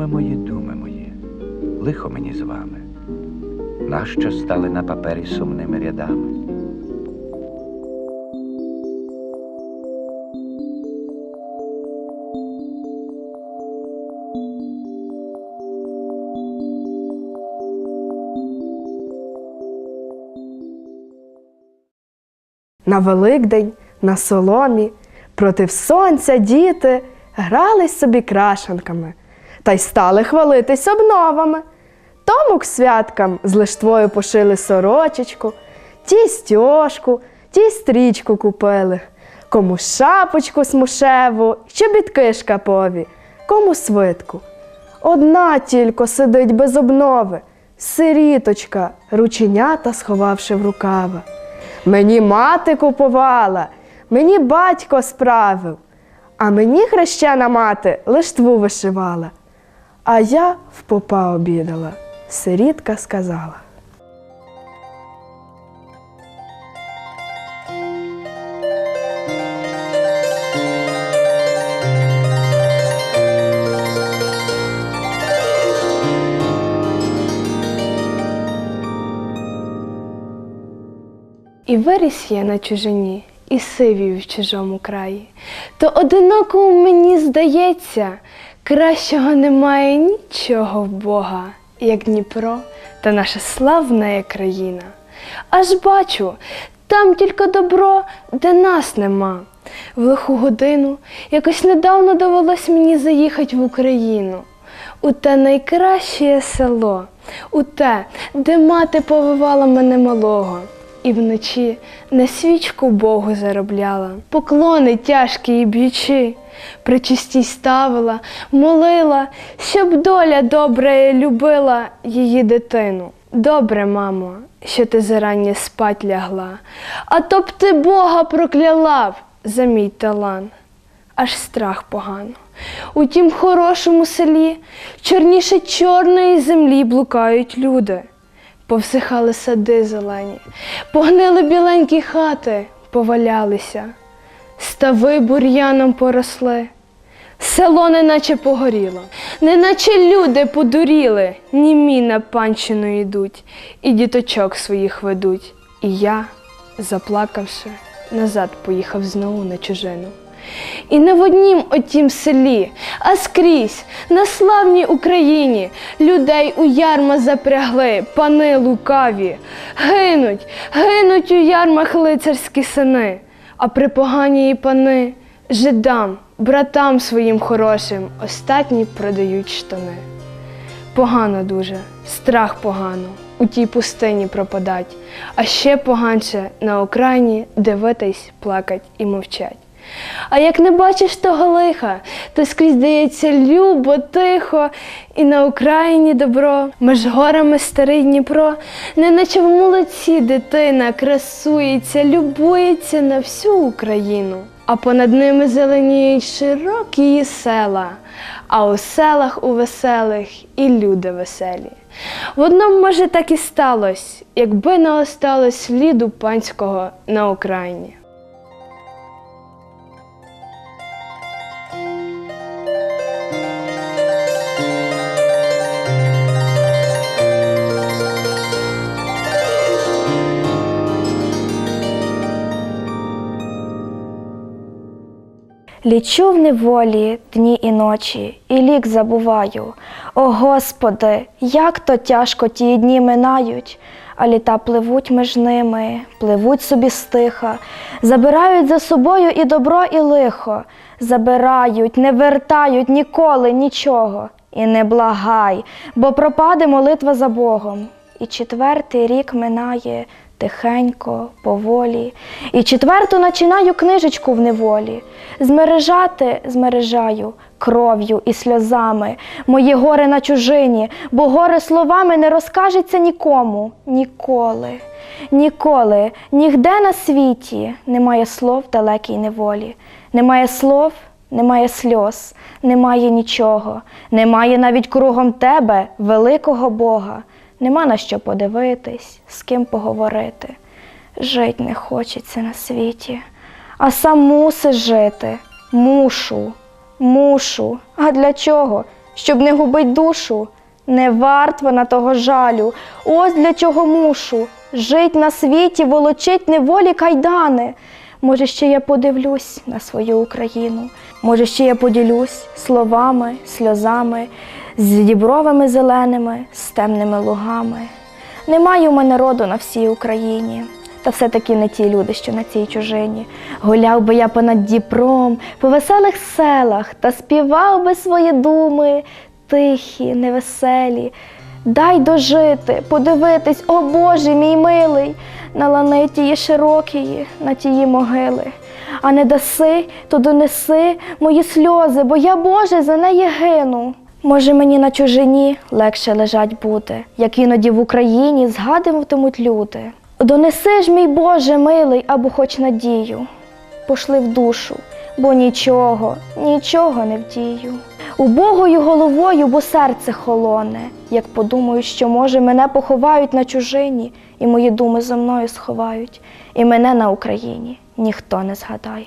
Думи мої, думи мої, лихо мені з вами, нащо стали на папері сумними рядами? На Великдень на соломі против сонця діти грались собі крашенками та й стали хвалитись обновами. Тому к святкам з лиштвою пошили сорочечку, ті стьожку, ті стрічку купили, кому шапочку смушеву, чобітки шкапові, кому свитку. Одна тільки сидить без обнови, сиріточка, рученята сховавши в рукава. Мені мати купувала, мені батько справив, а мені хрещена мати лиштву вишивала. А я в попа обідала, сирітка сказала. І виріс я на чужині, і сивів в чужому краї. То одиноко мені здається, кращого немає нічого Бога, як Дніпро та наша славна країна. Аж бачу, там тільки добро, де нас нема. В лиху годину якось недавно довелось мені заїхати в Україну. У те найкраще село, у те, де мати повивала мене малого, і вночі на свічку Богу заробляла, поклони тяжкі і б'ючи, причистій ставила, молила, щоб доля добра любила її дитину. Добре, мамо, що ти зарання спать лягла, а то б ти Бога прокляла б за мій талант аж страх погано. У тім хорошому селі чорніше чорної землі блукають люди. Повсихали сади зелені, погнили біленькі хати, повалялися, стави бур'яном поросли. Село неначе погоріло, неначе люди подуріли, німі на панщину йдуть, і діточок своїх ведуть. І я, заплакавши, назад поїхав знову на чужину. І не в однім отім селі, а скрізь, на славній Україні, людей у ярма запрягли, пани лукаві. Гинуть, гинуть у ярмах лицарські сини, а при поганії пани жидам, братам своїм хорошим, остатні продають штани. Погано дуже, страх погано, у тій пустині пропадать, а ще поганше на окраїні дивитись, плакать і мовчать. А як не бачиш того лиха, то скрізь здається любо, тихо, і на Україні добро, меж горами старий Дніпро, неначе в молодці дитина красується, любується на всю Україну. А понад ними зеленіють широкі її села, а у селах у веселих і люди веселі. В одному, може, так і сталося, якби не осталось сліду панського на Україні. Лічу в неволі дні і ночі, і лік забуваю. О Господи, як то тяжко ті дні минають, а літа пливуть між ними, пливуть собі стиха, забирають за собою і добро, і лихо, забирають, не вертають ніколи нічого. І не благай, бо пропаде молитва за Богом. І четвертий рік минає тихенько, поволі. І четверту начинаю книжечку в неволі. Змережати змережаю кров'ю і сльозами моє горе на чужині, бо горе словами не розкажеться нікому, ніколи, ніколи, нігде на світі немає слов далекій неволі, немає слов. Немає сльоз, немає нічого, немає навіть кругом тебе, великого Бога, нема на що подивитись, з ким поговорити. Жить не хочеться на світі, а сам мусиш жити. Мушу, мушу. А для чого? щоб не губить душу. Не варт вона того жалю, ось для чого мушу. Жить на світі, волочить неволі кайдани. Може, ще я подивлюсь на свою Україну. Може, ще я поділюсь словами, сльозами, з дібровами зеленими, з темними лугами. Немає у мене роду на всій Україні, та все-таки не ті люди, що на цій чужині. Гуляв би я понад Дніпром, по веселих селах та співав би свої думи, тихі, невеселі. Дай дожити, подивитись, о Боже мій милий, на лани тії широкії, на тії могили. А не даси, то донеси мої сльози, бо я, Боже, за неї гину. Може, мені на чужині легше лежать бути, як іноді в Україні згадуватимуть люди. Донеси ж, мій Боже, милий, або хоч надію, пошли в душу, бо нічого, нічого не вдію. Убогою головою, бо серце холоне, як подумаю, що може мене поховають на чужині, і мої думи зо мною сховають, і мене на Україні ніхто не згадає.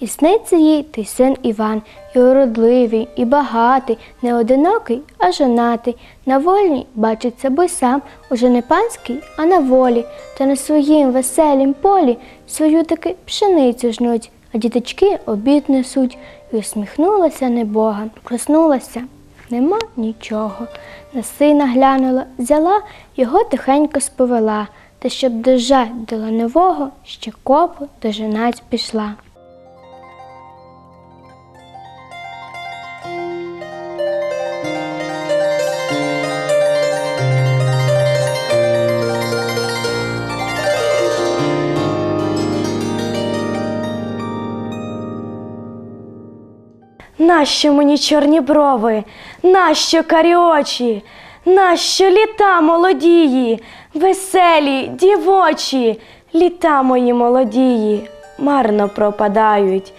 І сниться їй той син Іван, і уродливий, і багатий, не одинокий, а жонатий. На вольній бачить собою сам, уже не панський, а на волі, та на своїм веселім полі свою таки пшеницю жнуть, а діточки обід несуть. І усміхнулася небога, проснулася, нема нічого. На сина глянула, взяла, його тихенько сповела, та щоб дожать до ланового, ще копу дожинать пішла. Нащо мені чорні брови, нащо карі очі, нащо літа молодії, веселі, дівочі, літа мої молодії, марно пропадають,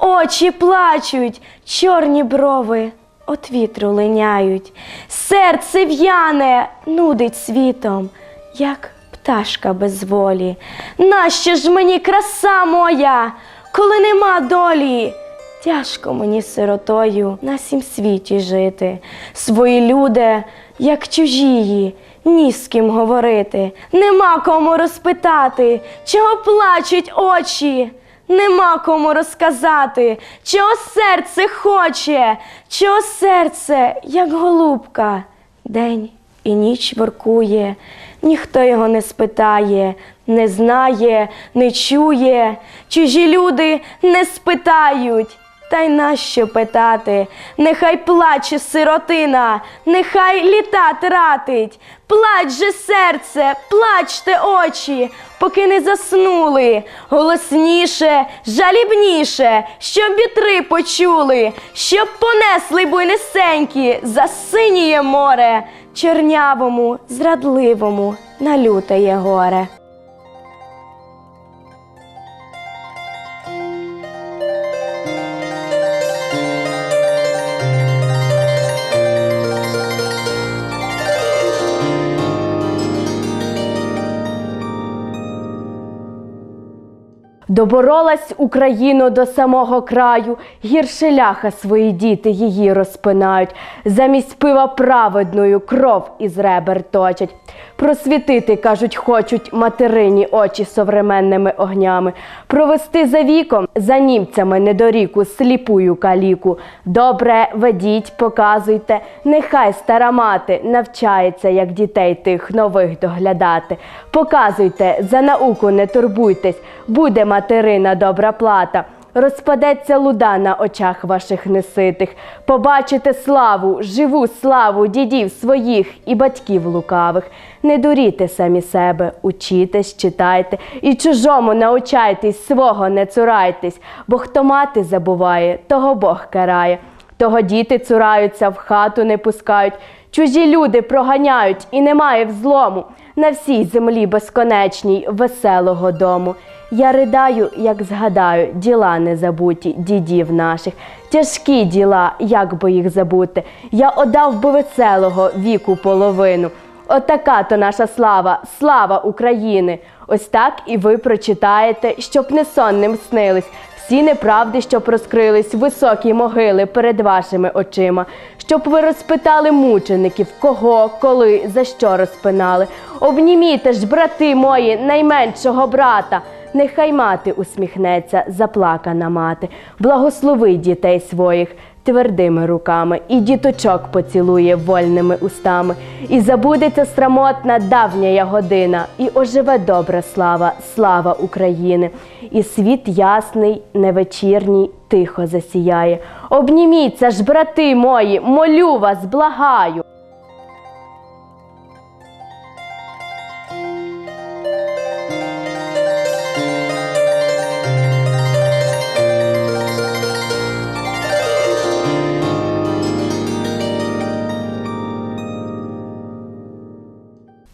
очі плачуть, чорні брови от вітру линяють, серце в'яне нудить світом, як пташка без волі. Нащо ж мені краса моя, коли нема долі? Тяжко мені сиротою на сім світі жити. Свої люди, як чужії, ні з ким говорити. Нема кому розпитати, чого плачуть очі. Нема кому розказати, чого серце хоче, чого серце, як голубка, день і ніч воркує, ніхто його не спитає, не знає, не чує, чужі люди не спитають. Та й нащо питати? Нехай плаче сиротина, нехай літа тратить. Плач же серце, плачте очі, поки не заснули. Голосніше, жалібніше, щоб вітри почули, щоб понесли буйнесенькі за синіє море, чернявому, зрадливому, на лютеє горе. Доборолась Україну до самого краю, гірше ляха свої діти її розпинають, замість пива праведною кров із ребер точать. Просвітити, кажуть, хочуть материні очі современними огнями, провести за віком, за німцями недоріку, сліпую каліку. Добре ведіть, показуйте, нехай стара мати навчається, як дітей тих нових доглядати. Показуйте, за науку не турбуйтесь, буде материна добра плата. розпадеться луда на очах ваших неситих. Побачите славу, живу славу дідів своїх і батьків лукавих. Не дуріте самі себе, учітесь, читайте, і чужому научайтесь, свого не цурайтесь, бо хто мати забуває, того Бог карає. Того діти цураються, в хату не пускають, чужі люди проганяють, і немає взлому на всій землі безконечній веселого дому. Я ридаю, як згадаю, діла незабуті дідів наших, тяжкі діла, як би їх забути. Я одав би веселого віку половину. Отака то наша слава, слава України. Ось так і ви прочитаєте, щоб не сонним снились. Всі неправди, щоб розкрились високі могили перед вашими очима, щоб ви розпитали мучеників, кого, коли, за що розпинали. Обніміте ж, брати мої, найменшого брата. Нехай мати усміхнеться, заплакана мати, благослови дітей своїх твердими руками, і діточок поцілує вольними устами, і забудеться срамотна давня година, і оживе добра слава, слава України, і світ ясний, невечірній, тихо засіяє. Обніміться ж, брати мої, молю вас, благаю.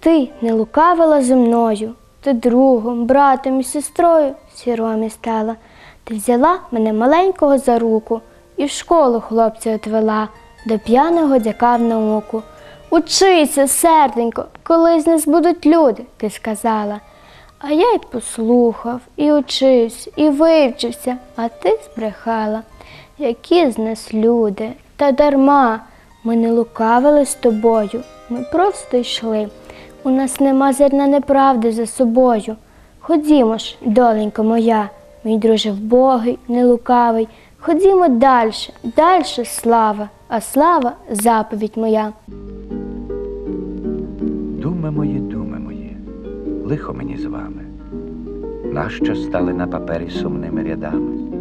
Ти не лукавила зі мною, ти другом, братом і сестрою сіромі стала. Ти взяла мене маленького за руку і в школу хлопця отвела до п'яного дяка в науку. Учися, серденько, колись нас будуть люди, ти сказала. А я й послухав, і учився, і вивчився, а ти збрехала. Які з нас люди, та дарма. Ми не лукавили з тобою, ми просто йшли. У нас нема зерна неправди за собою. Ходімо ж, доленько моя, мій друже вбогий, не лукавий. Ходімо дальше, дальше слава, а слава заповідь моя. Думи мої, думи мої, лихо мені з вами. Нащо стали на папері сумними рядами?